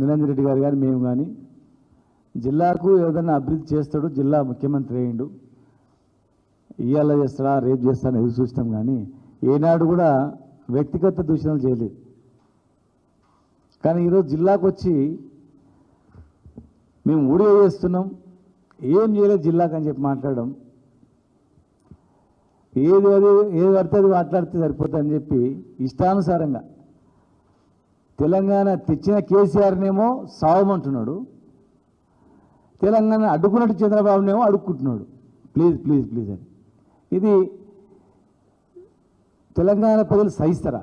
నిరంజన్ రెడ్డి గారు కానీ మేము కానీ జిల్లాకు ఏదైనా అభివృద్ధి చేస్తాడు జిల్లా ముఖ్యమంత్రి అయ్యిండు. ఇవాళ చేస్తాడా రేపు చేస్తాడని ఎదురు చూస్తాం కానీ ఏనాడు కూడా వ్యక్తిగత దూషణలు చేయలేదు. కానీ ఈరోజు జిల్లాకు వచ్చి మేము ఊడియో చేస్తున్నాం. ఏం చేయలేదు జిల్లాకు అని చెప్పి మాట్లాడడం. ఏది అది ఏది పడితే అది మాట్లాడితే సరిపోతుందని చెప్పి ఇష్టానుసారంగా తెలంగాణ తెచ్చిన కేసీఆర్నేమో సావమంటున్నాడు. తెలంగాణ అడ్డుకున్నట్టు చంద్రబాబునేమో అడుక్కుంటున్నాడు. ప్లీజ్ ప్లీజ్ ప్లీజ్ అని. ఇది తెలంగాణ ప్రజలు సహిస్తారా?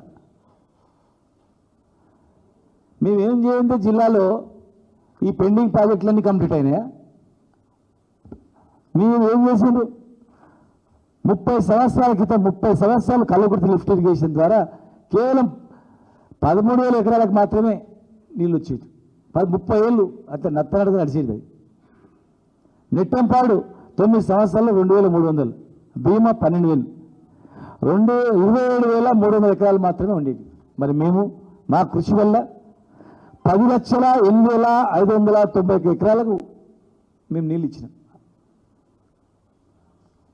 మేమేం చేయండి జిల్లాలో ఈ పెండింగ్ ప్రాజెక్టులన్నీ కంప్లీట్ అయినాయా? మేము ఏం చేసిండ్రు? ముప్పై సంవత్సరాల క్రితం ముప్పై సంవత్సరాలు కల్లకుర్తి లిఫ్ట్ ఇరిగేషన్ ద్వారా కేవలం పదమూడు వేల ఎకరాలకు మాత్రమే నీళ్ళు వచ్చేది పది ముప్పై ఏళ్ళు అంతే నత్తనడక నడిచేది అది. నెట్టంపాడు తొమ్మిది సంవత్సరాల్లో రెండు వేల మూడు వందలు. భీమా పన్నెండు వేలు. రెండు ఇరవై ఏడు వేల మూడు వందల ఎకరాలు మాత్రమే ఉండేది మరి మేము మా కృషి వల్ల పది లక్షల ఎనిమిది వేల ఐదు వందల తొంభై ఎకరాలకు మేము నీళ్ళు ఇచ్చినాం.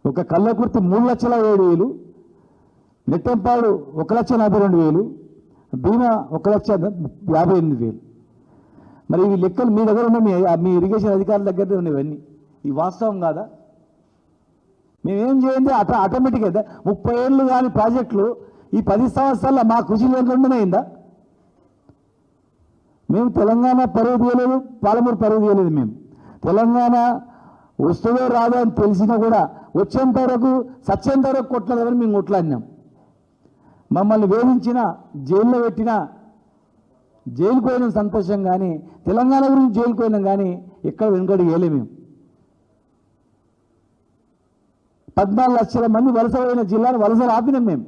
ఒక కళ్ళకుర్తి మూడు లక్షల ఏడు వేలు నెట్టంపాడు ఒక లక్ష నలభై రెండు వేలు బీమా ఒక లక్ష యాభై ఎనిమిది వేలు. మరి ఈ లెక్కలు మీ దగ్గర ఉన్న మీ మీ ఇరిగేషన్ అధికారుల దగ్గర ఉన్నవన్నీ ఇవన్నీ. ఈ వాస్తవం కాదా? మేమేం చేయండి? అట ఆటోమేటిక్ అయితే ముప్పై ఏళ్ళు కాని ప్రాజెక్టులు ఈ పది సంవత్సరాల మా కృషి లేకుండా అయిందా? మేము తెలంగాణ పరువు తీయలేదు పాలమూరు పరువు తీయలేదు మేము. తెలంగాణ వస్తుందో రాదో అని తెలిసినా కూడా వచ్చేంత వరకు సచ్చేంత వరకు కొట్టలేదని మేము కొట్లాడినాం. మమ్మల్ని వేధించిన జైల్లో పెట్టిన జైలుకి పోయిన సంతోషం కానీ తెలంగాణ గురించి జైలుకు పోయినాం కానీ ఎక్కడ వెనుకడు వేయలే మేము. పద్నాలుగు లక్షల మంది వలస పోయిన జిల్లాను వలసలు ఆపినాం మేము.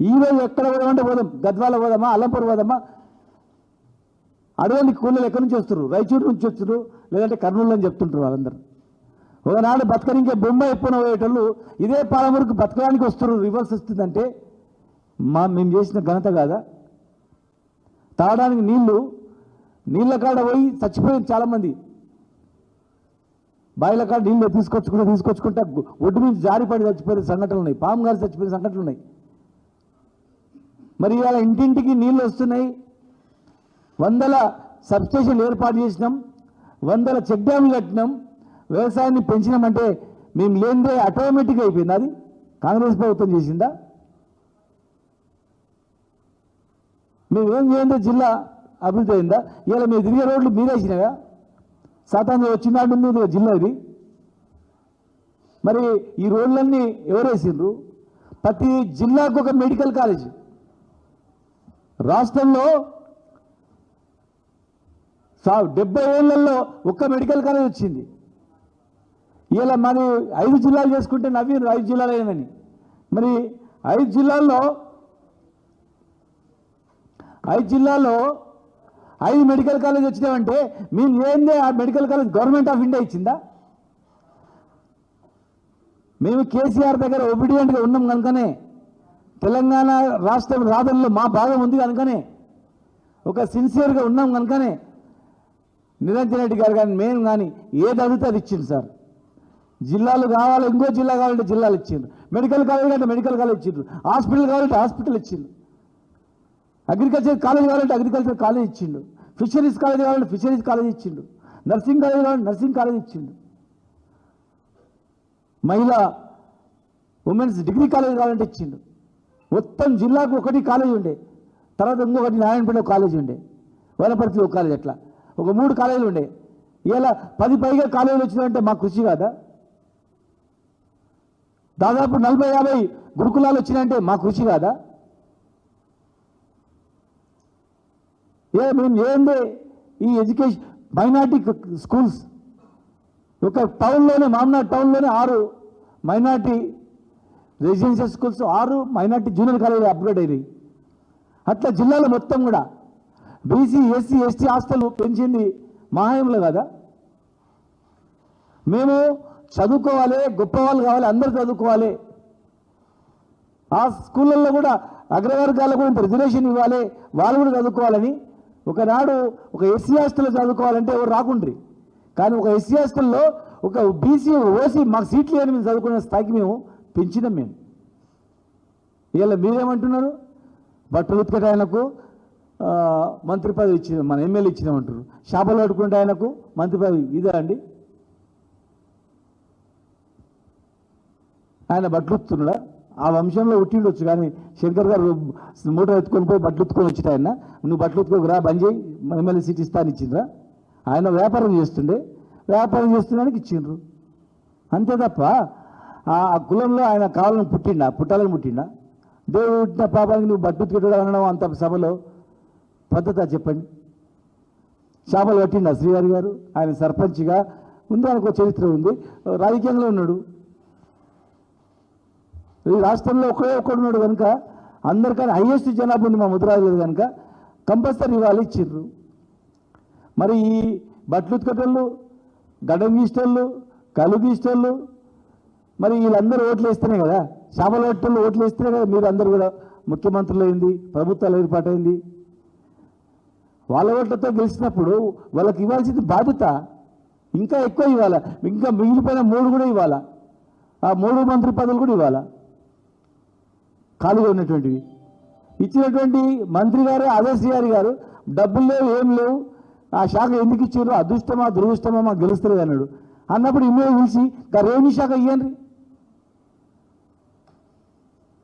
ఈరోజు ఎక్కడ పోదామంటే పోదాం. గద్వాల పోదామా అల్లంపూర్ పోదామా? అడవులకి కూలీలు ఎక్కడి నుంచి వస్తారు రాయచూరు నుంచి వస్తారు లేదంటే కర్నూలు అని చెప్తుంటారు వాళ్ళందరూ. ఒకనాడు బతకనికే బొమ్మ ఎప్పున పోయేటోళ్ళు ఇదే పాలమూరుకు బతకడానికి వస్తారు రివర్స్ వస్తుందంటే మా మేము చేసిన ఘనత కాదా? తాగడానికి నీళ్ళు నీళ్ళ కాడ పోయి చచ్చిపోయింది చాలామంది. బాయిల కాడ నీళ్ళు తీసుకొచ్చుకుంటే తీసుకొచ్చుకుంటే ఒడ్డు నుంచి జారిపడి చచ్చిపోయిన సంఘటనలు ఉన్నాయి. పాము గారు చచ్చిపోయిన సంఘటనలు ఉన్నాయి. మరి ఇవాళ ఇంటింటికి నీళ్ళు వస్తున్నాయి. వందల సబ్స్టేషన్లు ఏర్పాటు చేసినాం. వందల చెక్ డ్యాములు కట్టినాం. వ్యవసాయాన్ని పెంచినామంటే మేము లేనిదే ఆటోమేటిక్ అయిపోయింది. అది కాంగ్రెస్ ప్రభుత్వం చేసిందా? మేము ఏం చేయండి జిల్లా అభివృద్ధి అయిందా? ఇలా మీరు తిరిగే రోడ్లు మీరేసినావా సాతాంజీ వచ్చినాడు ఉంది ఇది జిల్లా ఇది. మరి ఈ రోడ్లన్నీ ఎవరేసిండ్రు ప్రతి జిల్లాకు ఒక మెడికల్ కాలేజ్. రాష్ట్రంలో సా డెబ్బై ఏళ్ళలో ఒక్క మెడికల్ కాలేజ్ వచ్చింది. ఇలా మరి ఐదు జిల్లాలు చేసుకుంటే నవ్వీరు ఐదు జిల్లాలు అయినని మరి ఐదు జిల్లాల్లో ఐదు జిల్లాల్లో ఐదు మెడికల్ కాలేజ్ వచ్చినామంటే మేము ఏందే ఆ medical college government of India ఇచ్చిందా? మేము కేసీఆర్ దగ్గర ఒబిడియంట్గా ఉన్నాం కనుకనే తెలంగాణ రాష్ట్ర రాదంలో మా భాగం ఉంది కనుకనే ఒక సిన్సియర్గా ఉన్నాం కనుకనే నిరంజన్ రెడ్డి గారు కానీ మేము కానీ ఏది అడిగితే అది ఇచ్చింది సార్. జిల్లాలు కావాలి ఇంకో జిల్లా కావాలంటే జిల్లాలు ఇచ్చిండ్రు మెడికల్ కాలేజ్ అంటే మెడికల్ కాలేజ్ ఇచ్చిండ్రు హాస్పిటల్ కావాలంటే హాస్పిటల్ ఇచ్చిండ్రు అగ్రికల్చర్ కాలేజ్ కావాలంటే అగ్రికల్చర్ కాలేజ్ ఇచ్చిండు. ఫిషరీస్ కాలేజ్ కావాలంటే ఫిషరీస్ కాలేజ్ ఇచ్చిండు. నర్సింగ్ కాలేజ్ కావాలంటే నర్సింగ్ కాలేజ్ ఇచ్చిండు. మహిళా ఉమెన్స్ డిగ్రీ కాలేజ్ కావాలంటే ఇచ్చిండు. మొత్తం జిల్లాకు ఒకటి కాలేజ్ ఉండే. తర్వాత ఇంకొకటి నారాయణపేట ఒక కాలేజ్ ఉండే. వనపర్తి ఒక కాలేజ్ అట్లా. ఒక మూడు కాలేజీలు ఉండే. ఇలా పది పైగా కాలేజీలు వచ్చినాయంటే మా కృషి కాదా? దాదాపు నలభై యాభై గురుకులాలు వచ్చినాయంటే మా కృషి కాదా? ఏ మేము ఏంది? ఈ ఎడ్యుకేషన్ మైనార్టీ స్కూల్స్. ఒక టౌన్లోనే మామనాడు టౌన్లోనే ఆరు మైనార్టీ రెసిడెన్షియల్ స్కూల్స్ ఆరు మైనార్టీ జూనియర్ కాలేజీలు అప్గ్రేడ్ అయినాయి. అట్లా జిల్లాలో మొత్తం కూడా బీసీ ఎస్సీ ఎస్టీ హాస్టల్ పెంచింది మహాయంలో కదా? మేము చదువుకోవాలి గొప్ప వాళ్ళు కావాలి అందరూ చదువుకోవాలి. ఆ స్కూళ్ళల్లో కూడా అగ్రవర్గాలకు కూడా ఇంత రిజర్వేషన్ ఇవ్వాలి వాళ్ళు కూడా చదువుకోవాలని ఒకనాడు ఒక ఎస్సీ హాస్టల్లో చదువుకోవాలంటే ఎవరు రాకుండ్రి. కానీ ఒక ఎస్సీ హాస్టల్లో ఒక బీసీ ఓసీ మాకు సీట్లు లేని మేము చదువుకునే స్థాయికి మేము పెంచినాం మేము. ఇలా మీరేమంటున్నారు? బట్టలు ఉతికట ఆయనకు మంత్రి పదవి ఇచ్చిన మన ఎమ్మెల్యే ఇచ్చినామంటారు షాపలు పట్టుకుంటే ఆయనకు మంత్రి పదవి ఇదే అండి? ఆయన బట్టలు ఉత్తున్నాడా ఆ వంశంలో ఉట్టిండొచ్చు కానీ శంకర్ గారు మూట ఎత్తుకొని పోయి బట్టలు ఉత్తుకొని వచ్చిట ఆయన నువ్వు బట్టలు ఉత్తుకోకు రా బంద్ చేయి ఎమ్మెల్యే సీట్ ఇస్తాను ఇచ్చిండ్రా. ఆయన వ్యాపారం చేస్తుండే. వ్యాపారం చేస్తున్నానికి ఇచ్చిండ్రు. అంతే తప్ప ఆ కులంలో ఆయన కావాలని పుట్టిండా పుట్టాలని పుట్టిండా. దేవుడు పుట్టిన పాపానికి నువ్వు బట్టు ఉతికేటోడు అనడం అంత సభలో పద్ధత చెప్పండి. చేపలు పట్టిండా శ్రీవారి గారు. ఆయన సర్పంచ్గా. ఉంది ఆయనకు చరిత్ర ఉంది. రాజకీయంలో ఉన్నాడు. ఈ రాష్ట్రంలో ఒకే ఒక్కడు ఉన్నాడు కనుక అందరికన్నా హైయెస్ట్ జనాభా ఉంది మా ముద్రాజులు కనుక కంపల్సరీ ఇవాళ ఇచ్చిండ్రు మరి ఈ బట్టలు ఉతికేటోళ్ళు గడ్డం గీసేటోళ్ళు కలు గీసేటోళ్ళు మరి వీళ్ళందరూ ఓట్లు వేస్తేనే కదా. చేపల ఓట్లు ఓట్లు వేస్తేనే కదా మీరు అందరూ కూడా ముఖ్యమంత్రులు అయింది ప్రభుత్వాలు ఏర్పాటైంది. వాళ్ళ ఓట్లతో గెలిచినప్పుడు వాళ్ళకి ఇవ్వాల్సింది బాధ్యత. ఇంకా ఎక్కువ ఇవ్వాలా? ఇంకా మిగిలిపోయిన మూడు కూడా ఇవ్వాలా? ఆ మూడు మంత్రి పదవులు కూడా ఇవ్వాలా? ఖాళీగా ఉన్నటువంటివి. ఇచ్చినటువంటి మంత్రి గారు అదర్శి గారు డబ్బులు లేవు ఏం లేవు. ఆ శాఖ ఎందుకు ఇచ్చారు అదృష్టమా దురదృష్టమా మాకు గెలుస్తలేదు అన్నాడు. అన్నప్పుడు ఇమ్మే పిలిచి ఆ రెవెన్యూ శాఖ ఇవ్వండి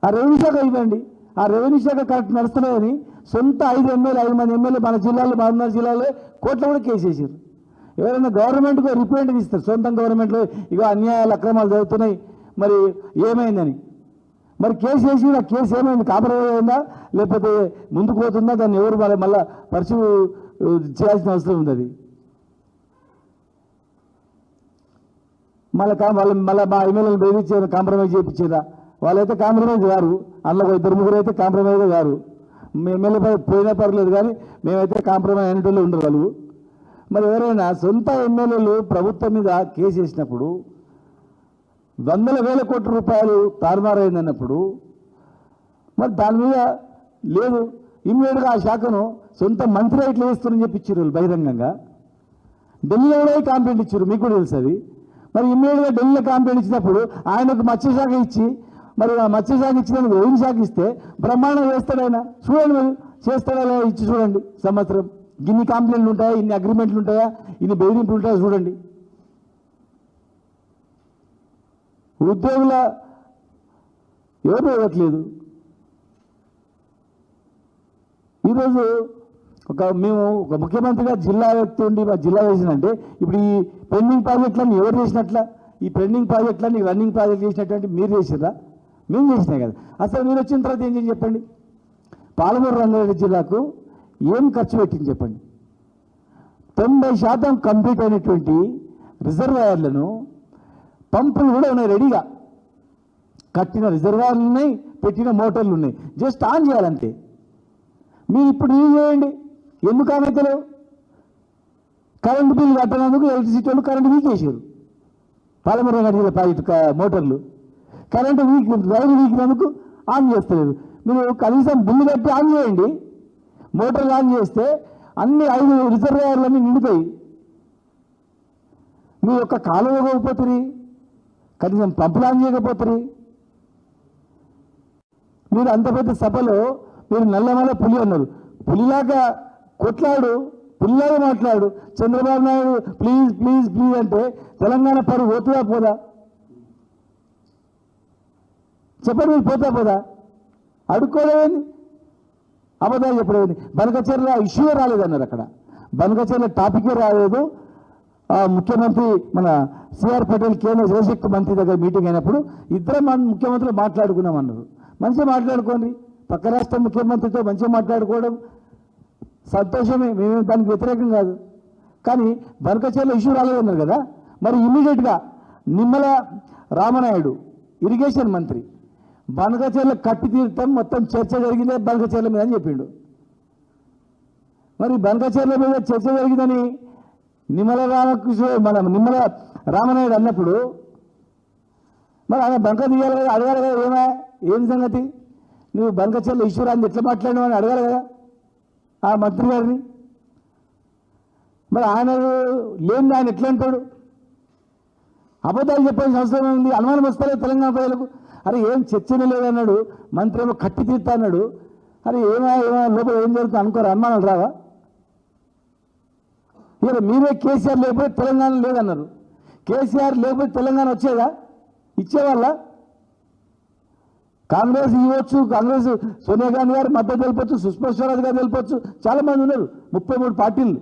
ఆ రెవెన్యూ శాఖ ఇవ్వండి. ఆ రెవెన్యూ శాఖ కరెక్ట్ నడుస్తలేదని సొంత ఐదు ఎమ్మెల్యే ఐదు మంది ఎమ్మెల్యే మన జిల్లాలో మహబూబ్నగర్ జిల్లాలో కోట్ల కూడా కేసు వేసారు ఎవరైనా గవర్నమెంట్కి రిప్రజెంటేటివ్ ఇస్తారు. సొంత గవర్నమెంట్లో ఇక అన్యాయాలు అక్రమాలు జరుగుతున్నాయి. మరి ఏమైందని? మరి కేసు వేసి ఆ కేసు ఏమైంది? కాంప్రమైజ్ లేకపోతే ముందుకు పోతుందా? దాన్ని ఎవరు మళ్ళీ మళ్ళీ పరిచు చేయాల్సిన అవసరం ఉంది అది. మళ్ళీ వాళ్ళ మళ్ళీ మా ఎమ్మెల్యేలు బెదిరించారు కాంప్రమైజ్ చేయించారా వాళ్ళైతే కాంప్రమైజ్ గారు అందులో ఇద్దరు ముగ్గురు అయితే కాంప్రమైజ్ గారు మీ ఎమ్మెల్యే పోయినా పర్లేదు కానీ మేమైతే కాంప్రమైజ్ అనేటోళ్ళు ఉండరు వాళ్ళు. మరి ఎవరైనా సొంత ఎమ్మెల్యేలు ప్రభుత్వం మీద కేసు వేసినప్పుడు వందల వేల కోట్ల రూపాయలు తారుమారైందన్నప్పుడు మరి దాని మీద లేదు ఇమ్మీడియట్గా ఆ శాఖను సొంత మంత్రి ఇట్లా వేస్తారని చెప్పి ఇచ్చారు వాళ్ళు బహిరంగంగా. ఢిల్లీలో కూడా కాంప్లైంట్ ఇచ్చారు మీకు కూడా తెలుసు అది. మరి ఇమ్మీడియట్గా ఢిల్లీలో కాంప్లైంట్ ఇచ్చినప్పుడు ఆయనకు మత్స్యశాఖ ఇచ్చి మరి ఆ మత్స్యశాఖ ఇచ్చినందుకు రెవెన్యూ శాఖ ఇస్తే బ్రహ్మాండం వేస్తాడు ఆయన. చూడండి మరి చేస్తాడా ఇచ్చి చూడండి సంవత్సరం. ఇన్ని కాంప్లైంట్లు ఉంటాయా ఇన్ని అగ్రిమెంట్లు ఉంటాయా ఇన్ని బెదిరింపులు ఉంటాయా చూడండి. ఉద్యోగుల ఎవరు ఇవ్వట్లేదు. ఈరోజు ఒక మేము ఒక ముఖ్యమంత్రిగా జిల్లా వ్యక్తి ఉండి మా జిల్లా వేసినంటే ఇప్పుడు ఈ పెండింగ్ ప్రాజెక్టులన్నీ ఎవరు చేసినట్ల? ఈ పెండింగ్ ప్రాజెక్టులన్నీ రన్నింగ్ ప్రాజెక్ట్ చేసినటువంటి మీరు చేసిరా మేము చేసినా కదా. అసలు మీరు వచ్చిన తర్వాత ఏం చేసి చెప్పండి? పాలమూరు రంగారెడ్డి జిల్లాకు ఏం ఖర్చు పెట్టింది చెప్పండి? తొంభై శాతం కంప్లీట్ అయినటువంటి రిజర్వాయర్లను పంపులు కూడా ఉన్నాయి రెడీగా. కట్టిన రిజర్వాయర్లు ఉన్నాయి పెట్టిన మోటార్లు ఉన్నాయి. జస్ట్ ఆన్ చేయాలంతే. మీరు ఇప్పుడు యూజ్ చేయండి. ఎందుకు ఆమెతలేవు కరెంటు బిల్లు కట్టనందుకు ఎలక్ట్రిసిటీ వాళ్ళు కరెంటు వీక్ చేశారు పాలమూరు కట్టిన ప్రాజెక్టు మోటార్లు. కరెంటు వీక్ రైలు వీకినందుకు ఆన్ చేస్తలేదు. మీరు కనీసం బిల్లు కట్టి ఆన్ చేయండి. మోటార్లు ఆన్ చేస్తే అన్ని ఐదు రిజర్వాయర్లన్నీ నిండుతాయి మీ యొక్క కాలువ ఇవ్వకపోతుంది కనీసం పంపులు చేయకపోతుంది మీరు అంత పెద్ద సభలో మీరు నల్లమల పులి అన్నారు. పులిలాగా కొట్లాడు పులిలాగా మాట్లాడు. Chandrababu Naidu please please please అంటే తెలంగాణ పరువు పోతుందా పోదా? చెప్పండి మీరు పోతా పోదా? అడుక్కోలేదని అబద్ధాలు చెప్పలేదని బనకచర్ల ఇష్యూ రాలేదన్నారు అక్కడ. బనకచర్ల టాపికే రాలేదు. ముఖ్యమంత్రి మన సిఆర్ పటేల్ కేంద్ర జలశక్తి మంత్రి దగ్గర మీటింగ్ అయినప్పుడు ఇద్దరం మన ముఖ్యమంత్రులు మాట్లాడుకున్నామన్నారు మంచిగా మాట్లాడుకోండి. పక్క రాష్ట్ర ముఖ్యమంత్రితో మంచిగా మాట్లాడుకోవడం సంతోషమే. మేము దానికి వ్యతిరేకం కాదు. కానీ బనకచేర్ల ఇష్యూ రాలేదన్నారు కదా. మరి ఇమ్మీడియట్గా నిమ్మల రామనాయుడు ఇరిగేషన్ మంత్రి బనకచేర్ల కట్టి తీర్థం మొత్తం చర్చ జరిగిందే బనకచేర్ల మీద అని చెప్పిండు. మరి బనకచేర్ల మీద చర్చ జరిగిందని నిమ్మల రామకృష్ణ మన నిమ్మల రామనాయుడు అన్నప్పుడు మరి ఆయన బంక తీయాలి కదా అడగాలి కదా ఏమా? ఏం సంగతి? నువ్వు బంకచర్ల ఈశ్వరాన్ని ఎట్లా మాట్లాడినావు అని అడగాలి కదా ఆ మంత్రి గారిని. మరి ఆయన లేని ఆయన ఎట్లా అంటాడు? అబద్ధాలు చెప్పాల్సిన అవసరం ఉంది అనుమానం వస్తలేదు తెలంగాణ ప్రజలకు. అరే ఏం చర్చనే లేదన్నాడు మంత్రి ఏమో కట్టి తీర్తా అన్నాడు. అరే ఏమో ఏమో లోపల ఏం జరుగుతుంది అనుకోరు అనుమానాలు రావా? ఇక మీరే కేసీఆర్ లేకపోతే తెలంగాణ లేదన్నారు. కేసీఆర్ లేకపోతే తెలంగాణ వచ్చేదా? ఇచ్చేవాళ్ళ? కాంగ్రెస్ ఇవ్వచ్చు కాంగ్రెస్ సోనియా గాంధీ గారు మద్దతు తెలిపొచ్చు సుష్మా స్వరాజ్ గారు తెలిపొచ్చు చాలామంది ఉన్నారు ముప్పై మూడు పార్టీలు.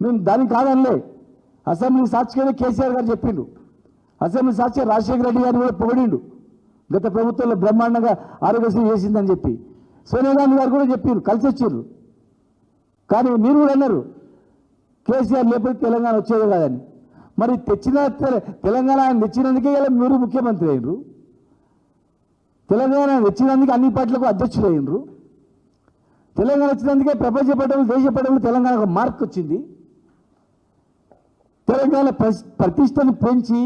మేము దానికి కాదనిలే. అసెంబ్లీ సాక్షిగానే కేసీఆర్ గారు చెప్పిండు. అసెంబ్లీ సాక్షి రాజశేఖర రెడ్డి గారిని కూడా పొగిడిండు. గత ప్రభుత్వంలో బ్రహ్మాండంగా ఆరోగ్యశ్రీ చేసిందని చెప్పి. సోనియా గాంధీ గారు కూడా చెప్పారు కలిసి వచ్చిర్రు కానీ మీరు కూడా అన్నారు కేసీఆర్ లేకపోతే తెలంగాణ వచ్చేది కాదని. మరి తెచ్చిన తెలంగాణ ఆయన తెచ్చినందుకే ఇలా మీరు ముఖ్యమంత్రి అయినరు. తెలంగాణ తెచ్చినందుకే అన్ని పార్టీలకు అధ్యక్షులు అయినరు. తెలంగాణ వచ్చినందుకే ప్రపంచ పటంలో దేశ పటంలో తెలంగాణకు మార్క్ వచ్చింది. తెలంగాణ ప్రతిష్టను పెంచి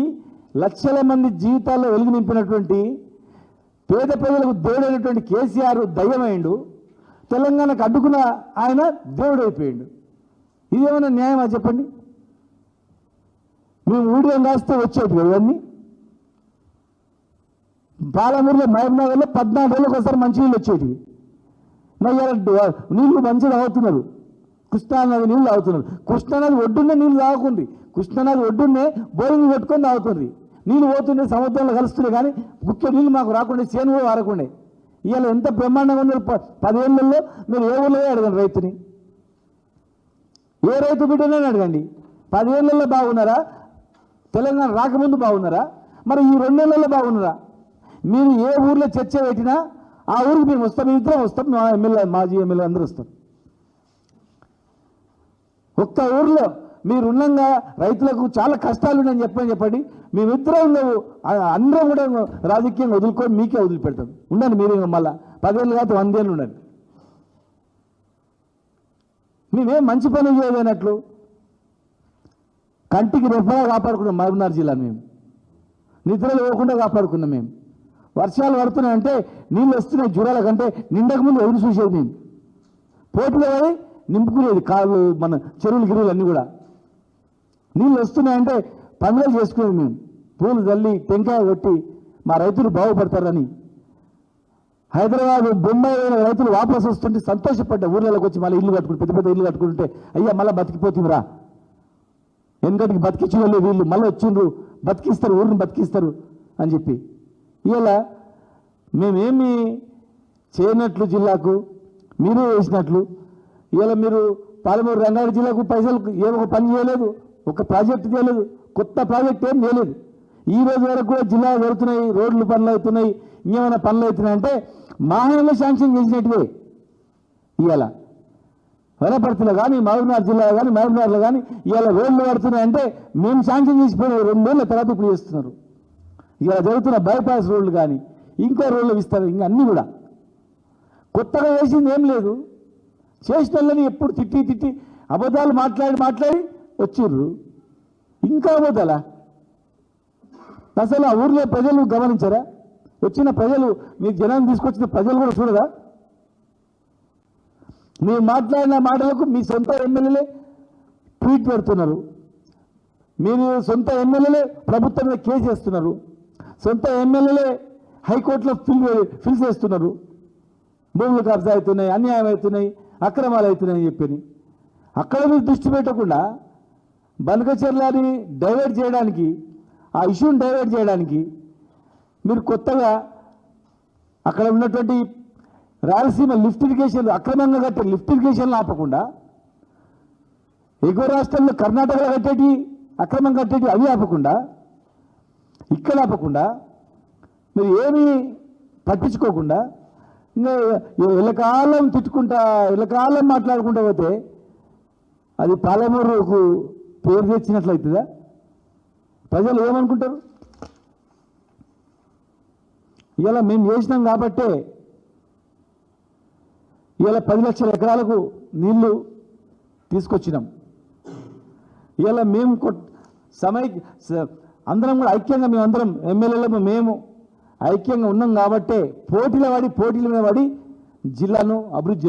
లక్షల మంది జీవితాల్లో వెలుగు నింపినటువంటి పేద ప్రజలకు దేవుడైనటువంటి కేసీఆర్ దయ్యమైండు తెలంగాణకు అడ్డుకున్న ఆయన దేవుడైపోయిండు. ఇదేమైనా న్యాయమా చెప్పండి? మేము ఊడియం రాస్తే వచ్చేటి ఇవన్నీ? పాలమూరులో మహబూబ్నగర్లో పద్నాలుగు రోజులకు ఒకసారి మంచి నీళ్ళు వచ్చేటివి నీళ్ళు మంచిగా తాగుతున్నారు. కృష్ణానది నీళ్ళు తాగుతున్నారు. కృష్ణానది ఒడ్డున్నే నీళ్ళు తాగుతుంది. కృష్ణానది ఒడ్డున్నే బోరింగ్ పెట్టుకొని తాగుతుంది. నీళ్ళు పోతుండే సముద్రంలో కలుస్తున్నాయి కానీ ముఖ్య నీళ్ళు మాకు రాకుండా చేను కూడా వారకుండే. ఇవాళ ఎంత బ్రహ్మాండంగా ఉన్నారు ప- మీరు ఏ ఊళ్ళో అడగండి రైతుని? ఏ రైతు బిడ్డనని అడగండి. పదేళ్ళలో బాగున్నారా? తెలంగాణ రాకముందు బాగున్నారా? మరి ఈ రెండేళ్ళలో బాగున్నారా? మీరు ఏ ఊర్లో చర్చ పెట్టినా ఆ ఊరికి మేము వస్తాం మేము ఇద్దరం వస్తాం మా ఎమ్మెల్యే మాజీ ఎమ్మెల్యే అందరూ వస్తాం ఒక్క ఊర్లో మీరున్నంగా రైతులకు చాలా కష్టాలు ఉన్నాయని చెప్పని చెప్పండి. మేమిద్దరం నువ్వు అందరం కూడా రాజకీయంగా వదులుకొని మీకే వదిలిపెడతాం. ఉండండి మీరు మళ్ళీ. పదేళ్ళు కాదు వందేళ్ళు ఉండండి. మేమేం మంచి పని చేయలేనట్లు? కంటికి రెప్పగా కాపాడుకున్నాం మహబూబ్నగర్ జిల్లా మేము. నిద్ర లేకుండా కాపాడుకున్నాం మేము. వర్షాలు పడుతున్నాయంటే నీళ్ళు వస్తున్నాయి జ్వరాల కంటే నిండక ముందు ఎవరు చూసేది మేము? పోటీలో పడి నింపుకునేది కాళ్ళు మన చెరువులు గిరువులు అన్నీ కూడా. నీళ్ళు వస్తున్నాయంటే పండుగలు చేసుకునేది మేము. పూలు చల్లి టెంకాయ కొట్టి మా రైతులు బాగుపడతారని. హైదరాబాద్ బొంబాయి రైతులు వాపసు వస్తుంటే సంతోషపడ్డ ఊర్లలోకి వచ్చి మళ్ళీ ఇల్లు కట్టుకుంటే పెద్ద పెద్ద ఇల్లు కట్టుకుంటే అయ్యా మళ్ళీ బతికిపోతుందిరా ఎందుకంటే బతికించిన వాళ్ళు వీళ్ళు మళ్ళీ వచ్చిండ్రు బతికిస్తారు ఊరిని బతికిస్తారు అని చెప్పి. ఇలా మేమేమి చేయనట్లు జిల్లాకు మీరే చేసినట్లు ఇలా మీరు పాలమూరు రంగారెడ్డి జిల్లాకు పైసలు ఏమో ఒక పని చేయలేదు ఒక ప్రాజెక్టు చేయలేదు కొత్త ప్రాజెక్ట్ ఏం చేయలేదు. ఈ రోజు వరకు కూడా జిల్లా జరుగుతున్నాయి రోడ్లు పనులు అవుతున్నాయి ఇంకేమైనా పనులు అవుతున్నాయి అంటే మాహంలో శాంక్షన్ చేసినట్టువే ఇవాళ. వనపర్తిలో కానీ మహబూబ్నగర్ జిల్లాలో కానీ మహబూబ్నగర్లో కానీ ఇవాళ రోడ్లు పడుతున్నాయంటే మేము శాంక్షన్ చేసిపోయిన రెండేళ్ళ తర్వాత ఇప్పుడు చేస్తున్నారు. ఇవాళ జరుగుతున్న బైపాస్ రోడ్లు కానీ ఇంకా రోడ్లు ఇస్తారు ఇంకా అన్నీ కూడా. కొత్తగా వేసింది ఏం లేదు. చేసిన వాళ్ళని ఎప్పుడు తిట్టి తిట్టి అబద్ధాలు మాట్లాడి మాట్లాడి వచ్చిర్రు. ఇంకా అబద్ధాలా? అసలు ఆ ఊర్లో ప్రజలు గమనించరా? వచ్చిన ప్రజలు మీ జనాన్ని తీసుకొచ్చిన ప్రజలు కూడా చూడదా మీరు మాట్లాడిన మాటలకు మీ సొంత ఎమ్మెల్యేలే ట్వీట్ పెడుతున్నారు. మీరు సొంత ఎమ్మెల్యేలే ప్రభుత్వం మీద కేసు వేస్తున్నారు. సొంత ఎమ్మెల్యేలే హైకోర్టులో ఫిల్ ఫిల్ చేస్తున్నారు. భూములు కబ్జా అవుతున్నాయి అన్యాయం అవుతున్నాయి అక్రమాలు అవుతున్నాయి అని చెప్పి అక్కడ మీరు దృష్టి పెట్టకుండా బనకచర్లని డైవర్ట్ చేయడానికి ఆ ఇష్యూని డైవర్ట్ చేయడానికి మీరు కొత్తగా అక్కడ ఉన్నటువంటి రాయలసీమ లిఫ్ట్ ఇరిగేషన్ అక్రమంగా కట్టే లిఫ్ట్ ఇరిగేషన్లు ఆపకుండా ఎగువ రాష్ట్రంలో కర్ణాటకలో కట్టేటి అక్రమం కట్టేటి అవి ఆపకుండా ఇక్కడ ఆపకుండా మీరు ఏమీ పట్టించుకోకుండా ఇంకా ఇళ్ళకాలం తిట్టుకుంటా ఇళ్ళకాలం మాట్లాడుకుంటా పోతే అది పాలమూరుకు పేరు తెచ్చినట్లయితుందా? ప్రజలు ఏమనుకుంటారు? ఇలా మేము చేసినాం కాబట్టే ఇలా పది లక్షల ఎకరాలకు నీళ్ళు తీసుకొచ్చినాం. ఇలా మేము సమయ అందరం కూడా ఐక్యంగా మేమందరం ఎమ్మెల్యేలము మేము ఐక్యంగా ఉన్నాం కాబట్టే పోటీల పడి పోటీల మీద పడి జిల్లాను అభివృద్ధి